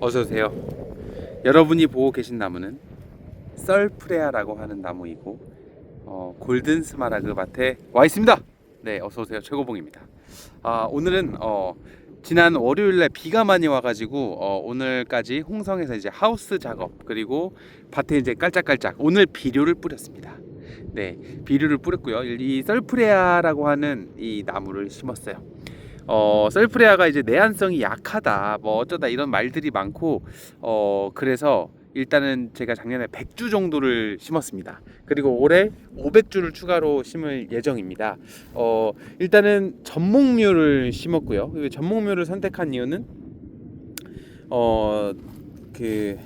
어서 오세요. 여러분이 보고 계신 나무는 썰프레아라고 하는 나무이고 어, 골든 스마라그 밭에 와 있습니다. 네, 어서 오세요. 최고봉입니다. 아, 오늘은 어, 지난 월요일에 비가 많이 와가지고 어, 오늘까지 홍성에서 이제 하우스 작업 그리고 밭에 이제 깔짝깔짝 오늘 비료를 뿌렸습니다. 네, 비료를 뿌렸고요. 이 썰프레아라고 하는 이 나무를 심었어요. 어, 썰프레아가 이제 내한성이 약하다, 뭐 어쩌다 이런 말들이 많고, 어, 그래서 일단은 제가 작년에 100주 정도를 심었습니다. 그리고 올해 500주를 추가로 심을 예정입니다. 어, 일단은 전목묘를 심었고요. 그 전목묘를 선택한 이유는 어, 그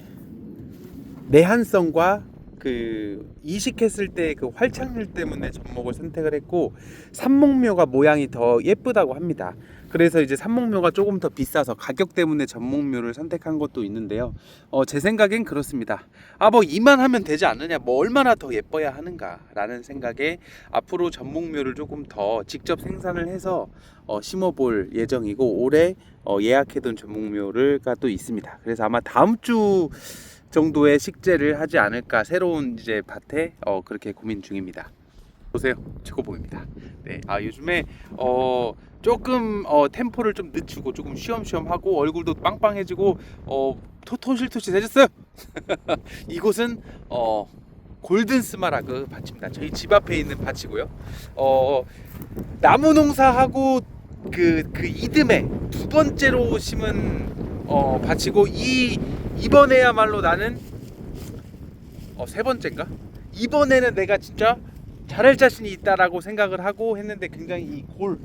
내한성과 그 이식했을 때 그 활착률 때문에 접목을 선택을 했고 삼목묘가 모양이 더 예쁘다고 합니다. 그래서 이제 삼목묘가 조금 더 비싸서 가격 때문에 전목묘를 선택한 것도 있는데요. 어, 제 생각엔 그렇습니다. 아, 뭐 이만 하면 되지 않느냐, 뭐 얼마나 더 예뻐야 하는가라는 생각에 앞으로 전목묘를 조금 더 직접 생산을 해서 어, 심어볼 예정이고 올해 어, 예약해둔 전목묘를가 또 있습니다. 그래서 아마 다음 주 정도의 식재를 하지 않을까 새로운 이제 밭에 어, 그렇게 고민 중입니다. 보세요 최고봉입니다. 네, 아 요즘에 어 조금 어 템포를 좀 늦추고 조금 쉬엄쉬엄 하고 얼굴도 빵빵해지고 어 토토실토실해졌어요. 이곳은 어 골든 스마라그 밭입니다. 저희 집 앞에 있는 밭이고요. 어 나무 농사하고 그그 이듬해 두 번째로 심은 어 밭이고 이 이번에야말로 나는 어 세 번째인가? 이번에는 내가 진짜 잘할 자신이 있다라고 생각을 하고 했는데 굉장히 이 골,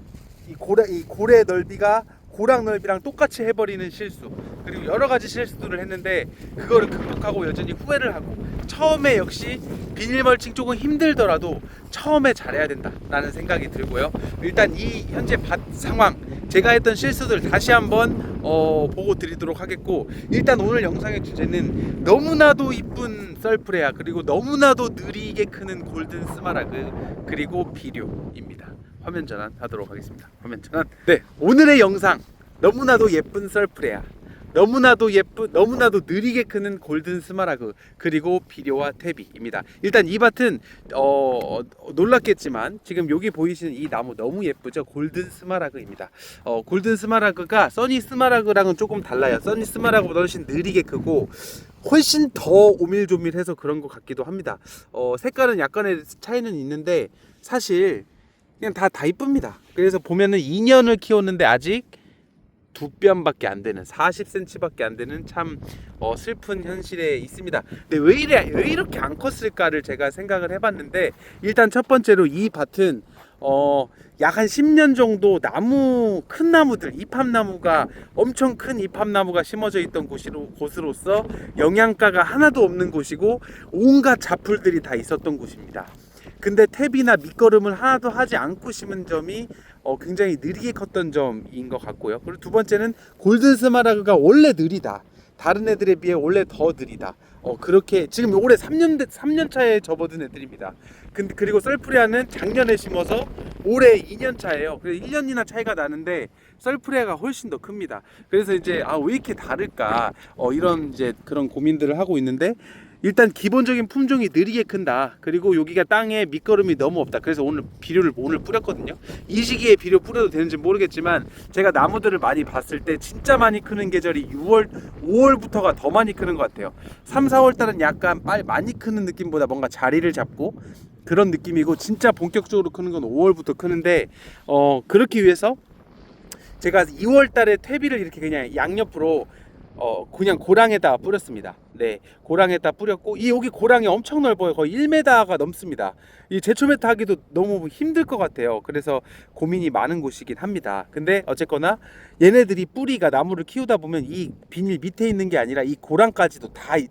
이 고래, 이 고래 넓이가 고랑 넓이랑 똑같이 해버리는 실수 그리고 여러 가지 실수들을 했는데 그거를 극복하고 여전히 후회를 하고 처음에 역시 비닐 멀칭 조금 힘들더라도 처음에 잘해야 된다라는 생각이 들고요. 일단 이 현재 밭 상황 제가 했던 실수들 다시 한번 어, 보고 드리도록 하겠고 일단 오늘 영상의 주제는 너무나도 이쁜 썰프레아 그리고 너무나도 느리게 크는 골든 스마라그 그리고 비료입니다. 화면 전환 하도록 하겠습니다. 화면 전환. 네, 오늘의 영상 너무나도 예쁜 썰프레아. 너무나도 예쁜 너무나도 느리게 크는 골든 스마라그 그리고 비료와 태비입니다. 일단 이 밭은 어, 어, 놀랐겠지만 지금 여기 보이시는 이 나무 너무 예쁘죠? 골든 스마라그입니다. 어, 골든 스마라그가 써니 스마라그랑은 조금 달라요. 써니 스마라그보다 훨씬 느리게 크고 훨씬 더 오밀조밀해서 그런 것 같기도 합니다. 어, 색깔은 약간의 차이는 있는데 사실 그냥 다 다 이쁩니다. 그래서 보면은 2년을 키웠는데 아직 두 뼘밖에 안 되는 40cm밖에 안 되는 참 어, 슬픈 현실에 있습니다. 근데 왜 이래 왜 이렇게 안 컸을까를 제가 생각을 해봤는데 일단 첫 번째로 이 밭은 어, 약 한 10년 정도 나무 큰 나무들 이팝나무가 엄청 큰 이팝나무가 심어져 있던 곳으로 곳으로서 영양가가 하나도 없는 곳이고 온갖 잡풀들이 다 있었던 곳입니다. 근데 탭이나 밑거름을 하나도 하지 않고 심은 점이 어, 굉장히 느리게 컸던 점인 것 같고요. 그리고 두 번째는 골든 스마라그가 원래 느리다. 다른 애들에 비해 원래 더 느리다. 어, 그렇게 지금 올해 3년 3년 차에 접어든 애들입니다. 근데 그리고 썰프레아는 작년에 심어서 올해 2년 차예요. 그래서 1년이나 차이가 나는데 썰프레아가 훨씬 더 큽니다. 그래서 이제 아 왜 이렇게 다를까? 어, 이런 이제 그런 고민들을 하고 있는데 일단 기본적인 품종이 느리게 큰다. 그리고 여기가 땅에 밑거름이 너무 없다. 그래서 오늘 비료를 오늘 뿌렸거든요. 이 시기에 비료 뿌려도 되는지 모르겠지만 제가 나무들을 많이 봤을 때 진짜 많이 크는 계절이 6월, 5월부터가 더 많이 크는 것 같아요. 3, 4월 달은 약간 빨리 많이 크는 느낌보다 뭔가 자리를 잡고 그런 느낌이고 진짜 본격적으로 크는 건 5월부터 크는데 어 그렇기 위해서 제가 2월 달에 퇴비를 이렇게 그냥 양옆으로 어 그냥 고랑에다 뿌렸습니다. 네, 고랑에다 뿌렸고 이 여기 고랑이 엄청 넓어요. 거의 1m가 넘습니다. 이 제초메타 하기도 너무 힘들 것 같아요. 그래서 고민이 많은 곳이긴 합니다. 근데 어쨌거나 얘네들이 뿌리가 나무를 키우다 보면 이 비닐 밑에 있는 게 아니라 이 고랑까지도 다 이-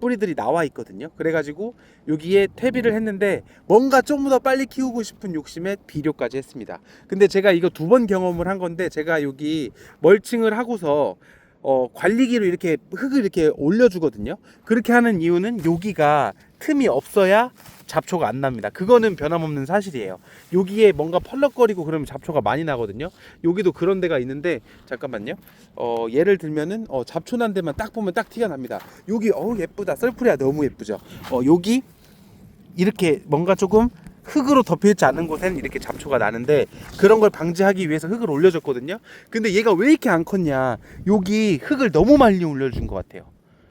뿌리들이 나와 있거든요. 그래가지고 여기에 퇴비를 했는데 뭔가 좀 더 빨리 키우고 싶은 욕심에 비료까지 했습니다. 근데 제가 이거 두 번 경험을 한 건데 제가 여기 멀칭을 하고서 어, 관리기로 이렇게 흙을 이렇게 올려주거든요. 그렇게 하는 이유는 여기가 틈이 없어야 잡초가 안 납니다. 그거는 변함없는 사실이에요. 여기에 뭔가 펄럭거리고 그러면 잡초가 많이 나거든요. 여기도 그런 데가 있는데 잠깐만요. 어, 예를 들면은 어, 잡초 난 데만 딱 보면 딱 티가 납니다. 여기 어우 예쁘다. 썰풀이야 너무 예쁘죠. 어, 여기 이렇게 뭔가 조금 흙으로 덮여 있지 않은 곳엔 이렇게 잡초가 나는데 그런 걸 방지하기 위해서 흙을 올려줬거든요. 근데 얘가 왜 이렇게 안 컸냐? 여기 흙을 너무 많이 올려준 것 같아요.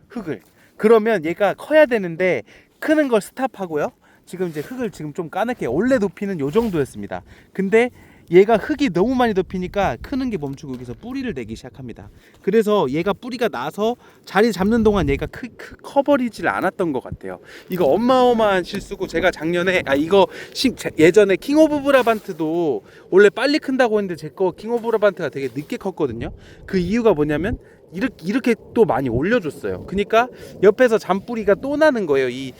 흙을. 그러면 얘가 커야 되는데 크는 걸 스탑하고요. 지금 이제 흙을 지금 좀 까맣게 원래 높이는 요 정도였습니다. 근데 얘가 흙이 너무 많이 덮이니까 크는 게 멈추고 여기서 뿌리를 내기 시작합니다. 그래서 얘가 뿌리가 나서 자리 잡는 동안 얘가 크, 크, 커버리질 않았던 것 같아요. 이거 어마어마한 실수고 제가 작년에 아 이거 시, 제- 예전에 킹 오브 브라반트도 원래 빨리 큰다고 했는데 제 거 킹 오브 브라반트가 되게 늦게 컸거든요. 그 이유가 뭐냐면 이렇게 이렇게 또 많이 올려줬어요. 그러니까 옆에서 잔뿌리가 또 나는 거예요. 이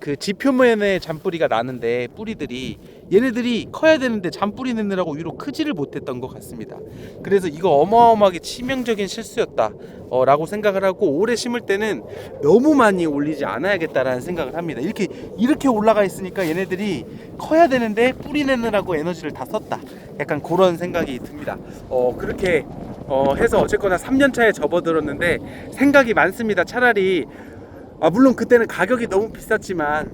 그 지표면에 잔뿌리가 나는데 뿌리들이 얘네들이 커야 되는데 잔뿌리 내느라고 위로 크지를 못했던 것 같습니다. 그래서 이거 어마어마하게 치명적인 실수였다. 어, 라고 생각을 하고 올해 심을 때는 너무 많이 올리지 않아야겠다라는 생각을 합니다. 이렇게 이렇게 올라가 있으니까 얘네들이 커야 되는데 뿌리 내느라고 에너지를 다 썼다. 약간 그런 생각이 듭니다. 어, 그렇게 어, 해서 어쨌거나 3년 차에 접어들었는데 생각이 많습니다. 차라리 아 물론 그때는 가격이 너무 비쌌지만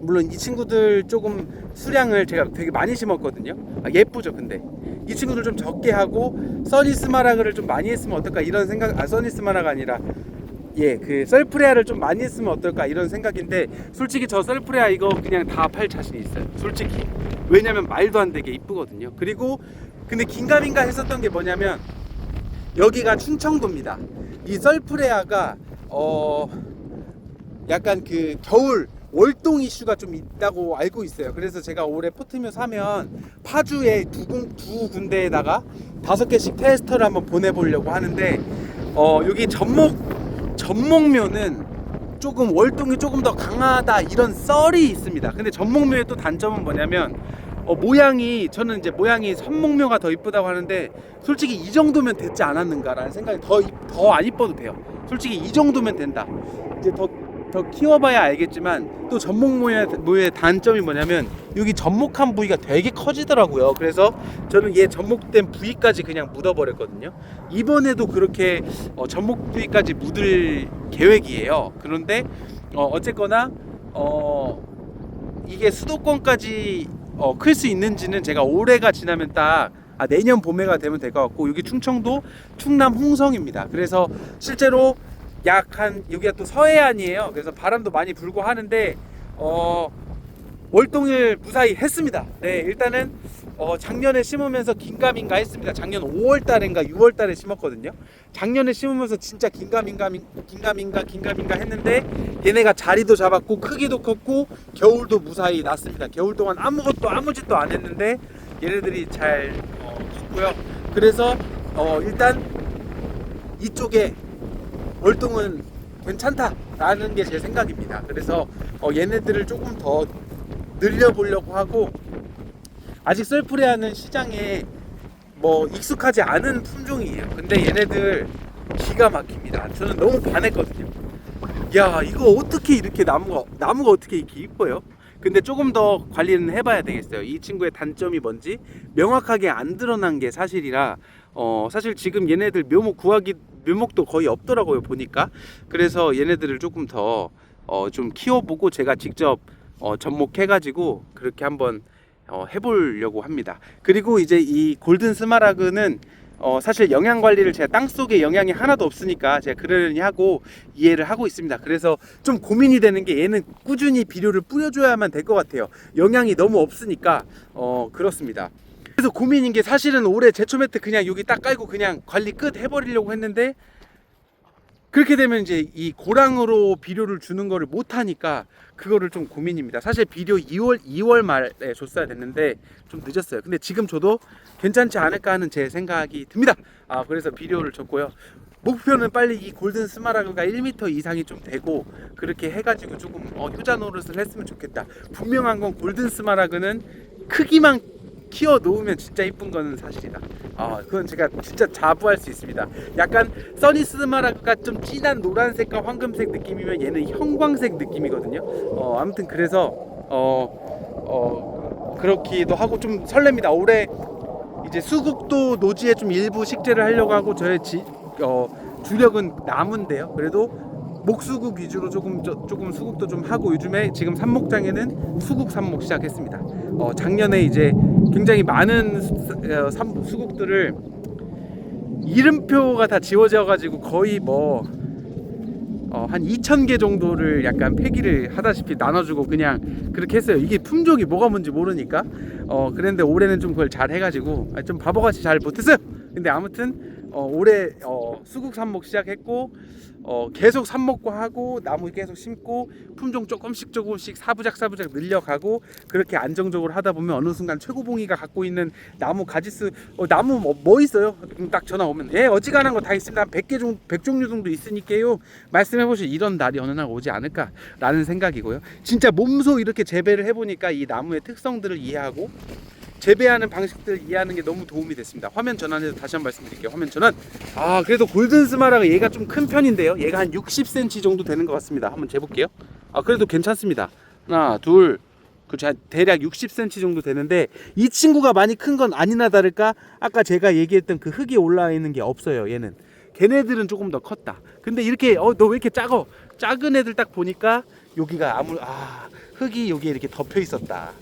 물론 이 친구들 조금 수량을 제가 되게 많이 심었거든요. 아, 예쁘죠, 근데 이 친구들 좀 적게 하고 써니스마라그를 좀 많이 했으면 어떨까 이런 생각. 아 써니스마라가 아니라 예, 그 썰프레아를 좀 많이 했으면 어떨까 이런 생각인데 솔직히 저 썰프레아 이거 그냥 다 팔 자신이 있어요. 솔직히 왜냐면 말도 안 되게 이쁘거든요. 그리고 근데 긴가민가 했었던 게 뭐냐면 여기가 충청도입니다. 이 썰프레아가 어 약간 그 겨울 월동 이슈가 좀 있다고 알고 있어요. 그래서 제가 올해 포트묘 사면 파주에 두, 군, 두 군데에다가 다섯 개씩 테스터를 한번 보내보려고 하는데 어 여기 전목 전목묘는 조금 월동이 조금 더 강하다 이런 썰이 있습니다. 근데 전목묘의 또 단점은 뭐냐면 어, 모양이 저는 이제 모양이 선목묘가 더 이쁘다고 하는데 솔직히 이 정도면 됐지 않았는가라는 생각이 더 더 안 이뻐도 돼요. 솔직히 이 정도면 된다. 이제 더 더 키워봐야 알겠지만 또 전목모의 모의 단점이 뭐냐면 여기 접목한 부위가 되게 커지더라고요. 그래서 저는 얘 접목된 부위까지 그냥 묻어버렸거든요. 이번에도 그렇게 어, 접목 부위까지 묻을 계획이에요. 그런데 어, 어쨌거나 어, 이게 수도권까지 어, 클 수 있는지는 제가 올해가 지나면 딱 아, 내년 봄에가 되면 될 것 같고 여기 충청도 충남 홍성입니다. 그래서 실제로 약한 여기가 또 서해안이에요. 그래서 바람도 많이 불고 하는데 어 월동을 무사히 했습니다. 네, 일단은 어 작년에 심으면서 긴가민가 했습니다. 작년 5월 달인가 6월 달에 심었거든요. 작년에 심으면서 진짜 긴가민가 긴가민가 긴가민가 했는데 얘네가 자리도 잡았고 크기도 컸고 겨울도 무사히 났습니다. 겨울 동안 아무것도 아무 짓도 안 했는데 얘네들이 잘 어, 컸고요. 그래서 어 일단 이쪽에 월동은 괜찮다라는 게 제 생각입니다. 그래서 어, 얘네들을 조금 더 늘려보려고 하고 아직 썰프레아는 시장에 뭐 익숙하지 않은 품종이에요. 근데 얘네들 기가 막힙니다. 저는 너무 반했거든요. 야 이거 어떻게 이렇게 나무가 나무가 어떻게 이렇게 이뻐요? 근데 조금 더 관리는 해봐야 되겠어요. 이 친구의 단점이 뭔지 명확하게 안 드러난 게 사실이라 어 사실 지금 얘네들 묘목 구하기 묘목도 거의 없더라고요 보니까 그래서 얘네들을 조금 더 어 좀 키워보고 제가 직접 어 접목해가지고 그렇게 한번 어 해보려고 합니다. 그리고 이제 이 골든 스마라그는 어 사실 영양 관리를 제가 땅 속에 영양이 하나도 없으니까 제가 그러려니 하고 이해를 하고 있습니다. 그래서 좀 고민이 되는 게 얘는 꾸준히 비료를 뿌려줘야만 될 것 같아요. 영양이 너무 없으니까 어 그렇습니다. 그래서 고민인 게 사실은 올해 제초 매트 그냥 여기 딱 깔고 그냥 관리 끝 해버리려고 했는데 그렇게 되면 이제 이 고랑으로 비료를 주는 거를 못 하니까 그거를 좀 고민입니다. 사실 비료 2월 2월 말에 줬어야 됐는데 좀 늦었어요. 근데 지금 줘도 괜찮지 않을까 하는 제 생각이 듭니다. 아 그래서 비료를 줬고요. 목표는 빨리 이 골든 스마라그가 1m 이상이 좀 되고 그렇게 해가지고 조금 어, 효자 노릇을 했으면 좋겠다. 분명한 건 골든 스마라그는 크기만 키워 놓으면 진짜 이쁜 거는 사실이다. 아, 그건 제가 진짜 자부할 수 있습니다. 약간 써니스마라가 좀 진한 노란색과 황금색 느낌이면 얘는 형광색 느낌이거든요. 어, 아무튼 그래서 어, 어, 그렇기도 하고 좀 설렙니다. 올해 이제 수국도 노지에 좀 일부 식재를 하려고 하고 저의 지, 어, 주력은 나무인데요. 그래도 목수국 위주로 조금 저, 조금 수국도 좀 하고 요즘에 지금 삽목장에는 수국 삽목 시작했습니다. 어, 작년에 이제 굉장히 많은 수, 어, 삽- 수국들을 이름표가 다 지워져 가지고 거의 뭐 어, 한 2,000개 정도를 약간 폐기를 하다시피 나눠주고 그냥 그렇게 했어요. 이게 품종이 뭐가 뭔지 모르니까. 어, 그랬는데 올해는 좀 그걸 잘 해가지고 아, 좀 바보같이 잘 못했어요. 근데 아무튼 어, 올해 어, 수국 삽목 시작했고 어, 계속 삽목과 하고 나무 계속 심고 품종 조금씩 조금씩 사부작 사부작 늘려가고 그렇게 안정적으로 하다 보면 어느 순간 최고봉이가 갖고 있는 나무 가지수 어, 나무 뭐, 뭐 있어요? 음, 딱 전화 오면 예 어지간한 거 다 있습니다. 한 100개 정도 100종류 정도 있으니까요. 말씀해 보시 이런 날이 어느 날 오지 않을까라는 생각이고요. 진짜 몸소 이렇게 재배를 해 보니까 이 나무의 특성들을 이해하고 재배하는 방식들을 이해하는 게 너무 도움이 됐습니다. 화면 전환해서 다시 한 번 말씀드릴게요. 화면 전환. 아 그래도 골든 스마라가 얘가 좀 큰 편인데요. 얘가 한 60cm 정도 되는 것 같습니다. 한번 재볼게요. 아 그래도 괜찮습니다. 하나 둘. 그 자- 대략 60cm 정도 되는데 이 친구가 많이 큰 건 아니나 다를까 아까 제가 얘기했던 그 흙이 올라와 있는 게 없어요 얘는 걔네들은 조금 더 컸다 근데 이렇게 어 너 왜 이렇게 작어 작은 애들 딱 보니까 여기가 아무 아 흙이 여기에 이렇게 덮여 있었다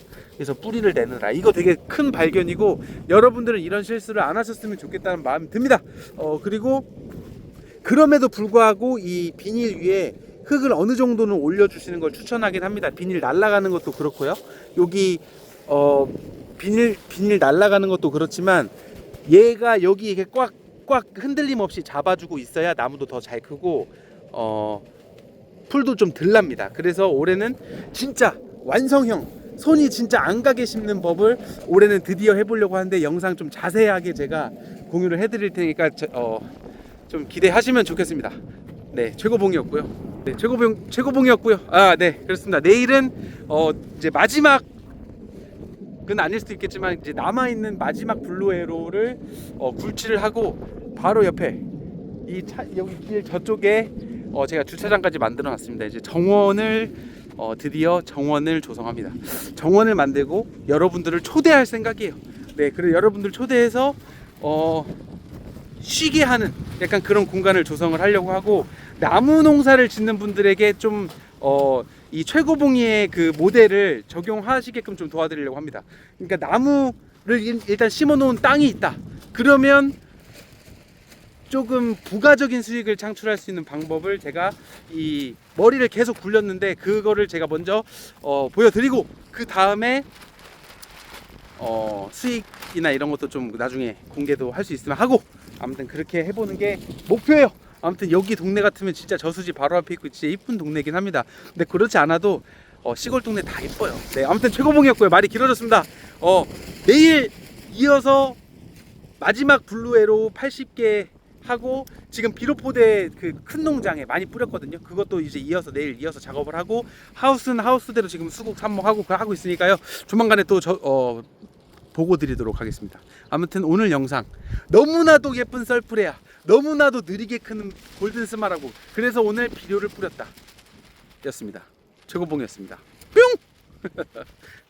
그래서 뿌리를 내느라 이거 되게 큰 발견이고 여러분들은 이런 실수를 안 하셨으면 좋겠다는 마음이 듭니다 어 그리고 그럼에도 불구하고 이 비닐 위에 흙을 어느 정도는 올려주시는 걸 추천하긴 합니다. 비닐 날아가는 것도 그렇고요. 여기 어 비닐 비닐 날아가는 것도 그렇지만 얘가 여기 이렇게 꽉 꽉 흔들림 없이 잡아주고 있어야 나무도 더 잘 크고 어 풀도 좀 덜 납니다. 그래서 올해는 진짜 완성형 손이 진짜 안 가게 심는 법을 올해는 드디어 해보려고 하는데 영상 좀 자세하게 제가 공유를 해드릴 테니까 저, 어, 좀 기대하시면 좋겠습니다. 네, 최고봉이었고요. 네, 최고봉 최고봉이었고요. 아, 네, 그렇습니다. 내일은 어 이제 마지막 은 아닐 수도 있겠지만 이제 남아 있는 마지막 블루에로를 어, 굴치를 하고 바로 옆에 이 차, 여기 길 저쪽에 어, 제가 주차장까지 만들어 놨습니다. 이제 정원을 어, 드디어 정원을 조성합니다. 정원을 만들고 여러분들을 초대할 생각이에요. 네, 그리고 여러분들 초대해서 어, 쉬게 하는 약간 그런 공간을 조성을 하려고 하고 나무 농사를 짓는 분들에게 좀 어, 이 최고봉이의 그 모델을 적용하시게끔 좀 도와드리려고 합니다. 그러니까 나무를 일- 일단 심어 놓은 땅이 있다. 그러면 조금 부가적인 수익을 창출할 수 있는 방법을 제가 이 머리를 계속 굴렸는데 그거를 제가 먼저 어, 보여드리고 그 다음에 어, 수익이나 이런 것도 좀 나중에 공개도 할 수 있으면 하고 아무튼 그렇게 해보는 게 목표예요. 아무튼 여기 동네 같으면 진짜 저수지 바로 앞에 있고 진짜 이쁜 동네긴 합니다. 근데 그렇지 않아도 어, 시골 동네 다 이뻐요. 네, 아무튼 최고봉이었고요. 말이 길어졌습니다. 어, 내일 이어서 마지막 블루에로 80개 하고 지금 비로포대 그 큰 농장에 많이 뿌렸거든요. 그것도 이제 이어서 내일 이어서 작업을 하고 하우스는 하우스대로 지금 수국 삽목하고 그거 하고 있으니까요. 조만간에 또 저 어, 보고 드리도록 하겠습니다. 아무튼 오늘 영상 너무나도 예쁜 썰프레야 너무나도 느리게 크는 골든 스마라고 그래서 오늘 비료를 뿌렸다 였습니다. 최고봉이었습니다. 뿅!